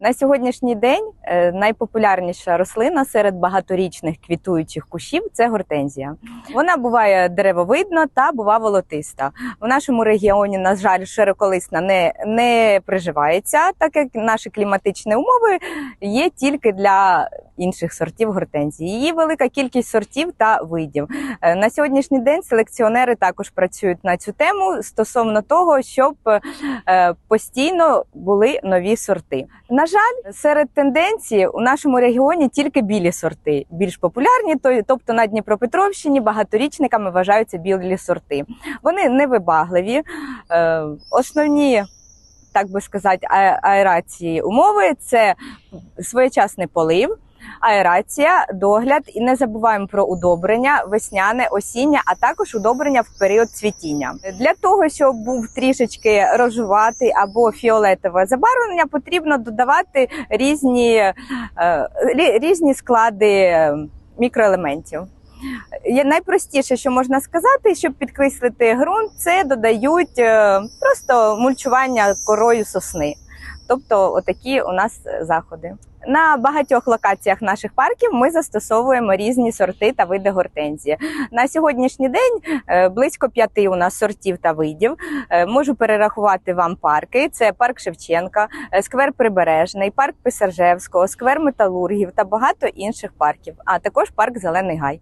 На сьогоднішній день е, найпопулярніша рослина серед багаторічних квітуючих кущів це гортензія. Вона буває деревовидна та бува волотиста. В нашому регіоні, на жаль, широколисна не, не приживається, так як наші кліматичні умови є тільки для інших сортів гортензії. Її велика кількість сортів та видів. Е, На сьогоднішній день селекціонери також працюють на цю тему стосовно того, щоб е, постійно були нові сорти. Жаль, серед тенденції у нашому регіоні тільки білі сорти більш популярні, то- тобто на Дніпропетровщині багаторічниками вважаються білі сорти. Вони невибагливі, е, основні. Так би сказати, аерації умови це своєчасний полив, аерація, догляд і не забуваємо про удобрення, весняне, осіння, а також удобрення в період цвітіння. Для того, щоб був трішечки рожуватий або фіолетове забарвлення, потрібно додавати різні, е, різні склади е, мікроелементів. Найпростіше, що можна сказати, щоб підкреслити ґрунт, це додають е, просто мульчування корою сосни. Тобто, отакі у нас заходи. На багатьох локаціях наших парків ми застосовуємо різні сорти та види гортензії. На сьогоднішній день е, близько п'яти у нас сортів та видів. Е, Можу перерахувати вам парки: це парк Шевченка, е, сквер Прибережний, парк Писаржевського, сквер Металургів та багато інших парків, а також парк Зелений Гай.